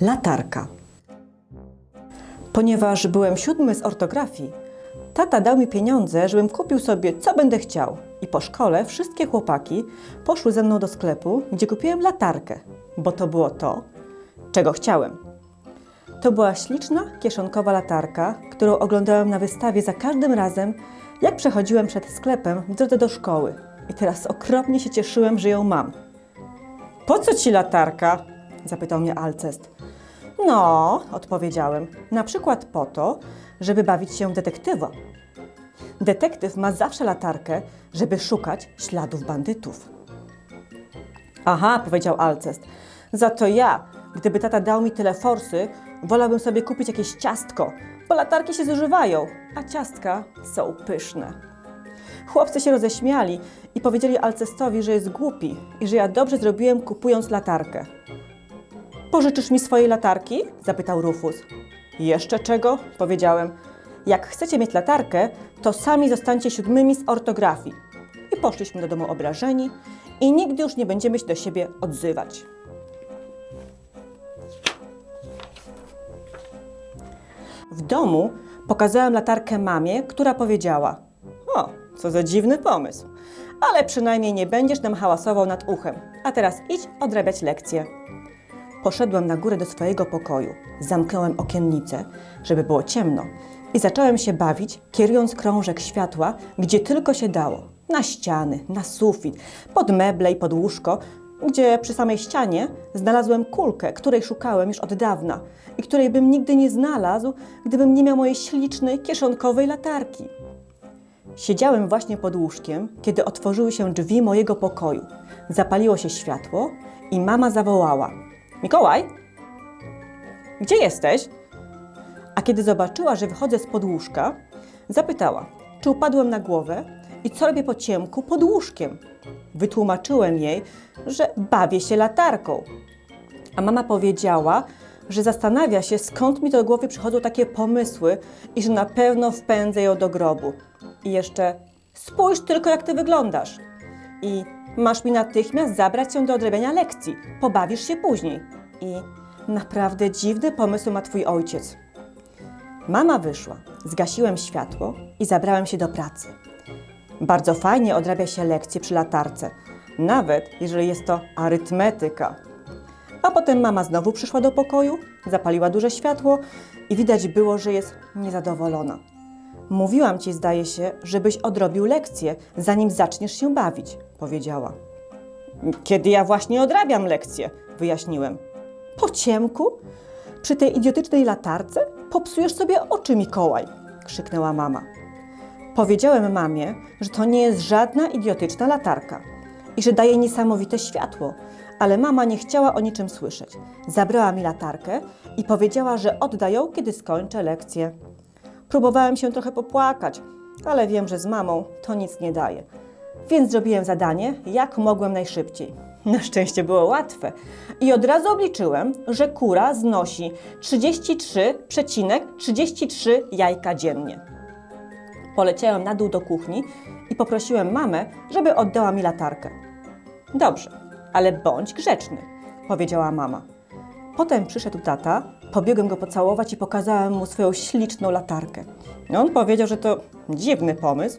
Latarka. Ponieważ byłem siódmy z ortografii, tata dał mi pieniądze, żebym kupił sobie co będę chciał. I po szkole wszystkie chłopaki poszły ze mną do sklepu, gdzie kupiłem latarkę, bo to było to, czego chciałem. To była śliczna, kieszonkowa latarka, którą oglądałem na wystawie za każdym razem, jak przechodziłem przed sklepem w drodze do szkoły. I teraz okropnie się cieszyłem, że ją mam. Po co ci latarka? zapytał mnie Alcest. No, odpowiedziałem, na przykład po to, żeby bawić się detektywa. Detektyw ma zawsze latarkę, żeby szukać śladów bandytów. Aha, powiedział Alcest. Za to ja, gdyby tata dał mi tyle forsy, wolałbym sobie kupić jakieś ciastko, bo latarki się zużywają, a ciastka są pyszne. Chłopcy się roześmiali i powiedzieli Alcestowi, że jest głupi i że ja dobrze zrobiłem kupując latarkę. Pożyczysz mi swojej latarki? zapytał Rufus. Jeszcze czego? powiedziałem. Jak chcecie mieć latarkę, to sami zostańcie siódmymi z ortografii. I poszliśmy do domu obrażeni i nigdy już nie będziemy się do siebie odzywać. W domu pokazałem latarkę mamie, która powiedziała: O, co za dziwny pomysł. Ale przynajmniej nie będziesz nam hałasował nad uchem. A teraz idź odrabiać lekcje. Poszedłem na górę do swojego pokoju, zamknąłem okiennice, żeby było ciemno i zacząłem się bawić, kierując krążek światła, gdzie tylko się dało. Na ściany, na sufit, pod meble i pod łóżko, gdzie przy samej ścianie znalazłem kulkę, której szukałem już od dawna i której bym nigdy nie znalazł, gdybym nie miał mojej ślicznej, kieszonkowej latarki. Siedziałem właśnie pod łóżkiem, kiedy otworzyły się drzwi mojego pokoju. Zapaliło się światło i mama zawołała: Mikołaj, gdzie jesteś? A kiedy zobaczyła, że wychodzę z łóżka, zapytała, czy upadłem na głowę i co robię po ciemku pod łóżkiem. Wytłumaczyłem jej, że bawię się latarką. A mama powiedziała, że zastanawia się, skąd mi do głowy przychodzą takie pomysły i że na pewno wpędzę ją do grobu. I jeszcze spójrz tylko, jak ty wyglądasz. I masz mi natychmiast zabrać się do odrabiania lekcji. Pobawisz się później. I naprawdę dziwny pomysł ma twój ojciec. Mama wyszła, zgasiłem światło i zabrałem się do pracy. Bardzo fajnie odrabia się lekcje przy latarce, nawet jeżeli jest to arytmetyka. A potem mama znowu przyszła do pokoju, zapaliła duże światło i widać było, że jest niezadowolona. Mówiłam ci, zdaje się, żebyś odrobił lekcję, zanim zaczniesz się bawić, powiedziała. Kiedy ja właśnie odrabiam lekcję, wyjaśniłem. Po ciemku? Przy tej idiotycznej latarce? Popsujesz sobie oczy, Mikołaj! krzyknęła mama. Powiedziałem mamie, że to nie jest żadna idiotyczna latarka i że daje niesamowite światło, ale mama nie chciała o niczym słyszeć. Zabrała mi latarkę i powiedziała, że odda ją, kiedy skończę lekcję. Próbowałem się trochę popłakać, ale wiem, że z mamą to nic nie daje. Więc zrobiłem zadanie, jak mogłem najszybciej. Na szczęście było łatwe i od razu obliczyłem, że kura znosi 33,33 jajka dziennie. Poleciałem na dół do kuchni i poprosiłem mamę, żeby oddała mi latarkę. Dobrze, ale bądź grzeczny, powiedziała mama. Potem przyszedł tata, pobiegłem go pocałować i pokazałem mu swoją śliczną latarkę. On powiedział, że to dziwny pomysł,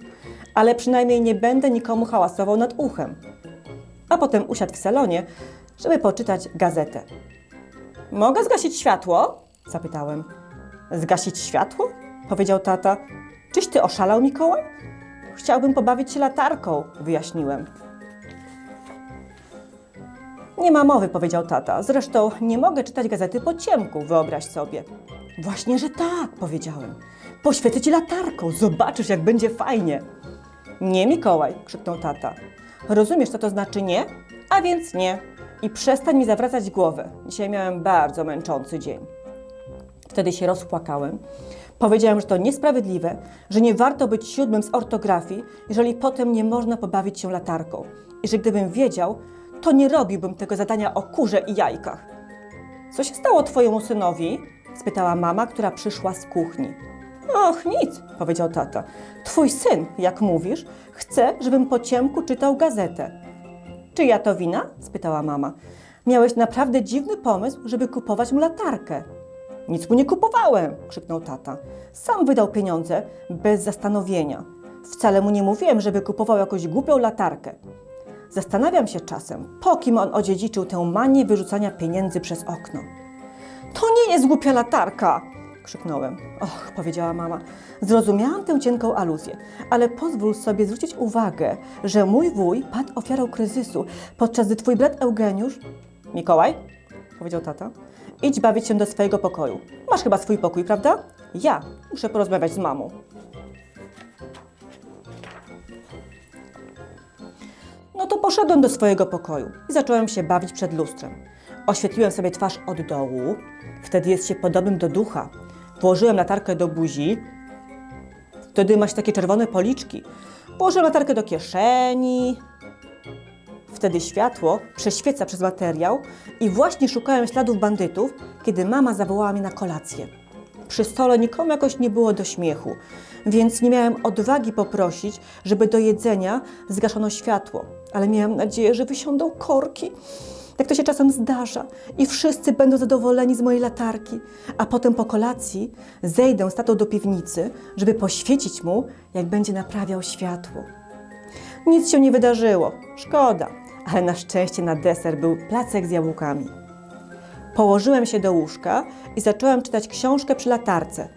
ale przynajmniej nie będę nikomu hałasował nad uchem. A potem usiadł w salonie, żeby poczytać gazetę. Mogę zgasić światło? zapytałem. Zgasić światło? powiedział tata. Czyś ty oszalał, Mikołaj? Chciałbym pobawić się latarką, wyjaśniłem. Nie ma mowy, powiedział tata. Zresztą nie mogę czytać gazety po ciemku, wyobraź sobie. Właśnie, że tak, powiedziałem. Poświecę ci latarką, zobaczysz, jak będzie fajnie. Nie, Mikołaj, krzyknął tata. Rozumiesz, co to znaczy nie? A więc nie. I przestań mi zawracać głowę. Dzisiaj miałem bardzo męczący dzień. Wtedy się rozpłakałem. Powiedziałem, że to niesprawiedliwe, że nie warto być siódmym z ortografii, jeżeli potem nie można pobawić się latarką. I że gdybym wiedział, to nie robiłbym tego zadania o kurze i jajkach. Co się stało twojemu synowi? spytała mama, która przyszła z kuchni. Och, nic, powiedział tata. Twój syn, jak mówisz, chce, żebym po ciemku czytał gazetę. Czyja to wina? spytała mama. Miałeś naprawdę dziwny pomysł, żeby kupować mu latarkę. Nic mu nie kupowałem, krzyknął tata. Sam wydał pieniądze bez zastanowienia. Wcale mu nie mówiłem, żeby kupował jakąś głupią latarkę. Zastanawiam się czasem, po kim on odziedziczył tę manię wyrzucania pieniędzy przez okno. To nie jest głupia latarka! krzyknąłem. Och, powiedziała mama. Zrozumiałam tę cienką aluzję, ale pozwól sobie zwrócić uwagę, że mój wuj padł ofiarą kryzysu, podczas gdy twój brat Eugeniusz. Mikołaj, powiedział tata, idź bawić się do swojego pokoju. Masz chyba swój pokój, prawda? Ja muszę porozmawiać z mamą. To poszedłem do swojego pokoju i zacząłem się bawić przed lustrem. Oświetliłem sobie twarz od dołu, wtedy jest się podobnym do ducha. Włożyłem latarkę do buzi, wtedy masz takie czerwone policzki. Włożyłem latarkę do kieszeni, wtedy światło prześwieca przez materiał i właśnie szukałem śladów bandytów, kiedy mama zawołała mnie na kolację. Przy stole nikomu jakoś nie było do śmiechu, więc nie miałem odwagi poprosić, żeby do jedzenia zgaszono światło, ale miałam nadzieję, że wysiądą korki. Tak to się czasem zdarza i wszyscy będą zadowoleni z mojej latarki, a potem po kolacji zejdę z tatą do piwnicy, żeby poświecić mu, jak będzie naprawiał światło. Nic się nie wydarzyło, szkoda, ale na szczęście na deser był placek z jabłkami. Położyłem się do łóżka i zacząłem czytać książkę przy latarce,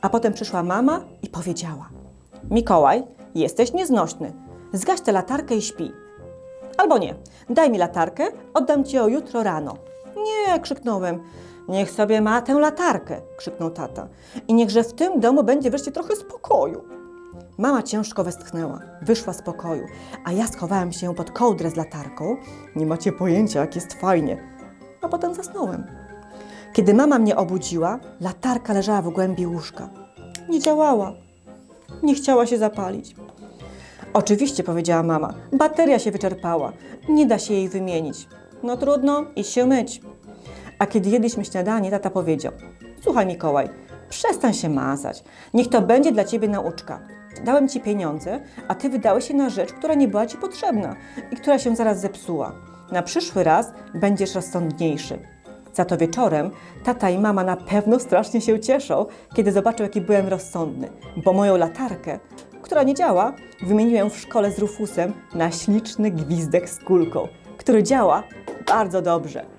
a potem przyszła mama i powiedziała: Mikołaj, jesteś nieznośny. Zgaś tę latarkę i śpi. Albo nie, daj mi latarkę, oddam ci ją jutro rano. Nie, krzyknąłem. Niech sobie ma tę latarkę, krzyknął tata. I niechże w tym domu będzie wreszcie trochę spokoju. Mama ciężko westchnęła, wyszła z pokoju, a ja schowałem się pod kołdrę z latarką. Nie macie pojęcia, jak jest fajnie. A potem zasnąłem. Kiedy mama mnie obudziła, latarka leżała w głębi łóżka. Nie działała. Nie chciała się zapalić. Oczywiście, powiedziała mama, bateria się wyczerpała. Nie da się jej wymienić. No trudno, idź się myć. A kiedy jedliśmy śniadanie, tata powiedział: Słuchaj, Mikołaj, przestań się mazać. Niech to będzie dla ciebie nauczka. Dałem ci pieniądze, a ty wydałeś je na rzecz, która nie była ci potrzebna i która się zaraz zepsuła. Na przyszły raz będziesz rozsądniejszy. Za to wieczorem tata i mama na pewno strasznie się cieszą, kiedy zobaczą, jaki byłem rozsądny, bo moją latarkę, która nie działa, wymieniłem w szkole z Rufusem na śliczny gwizdek z kulką, który działa bardzo dobrze.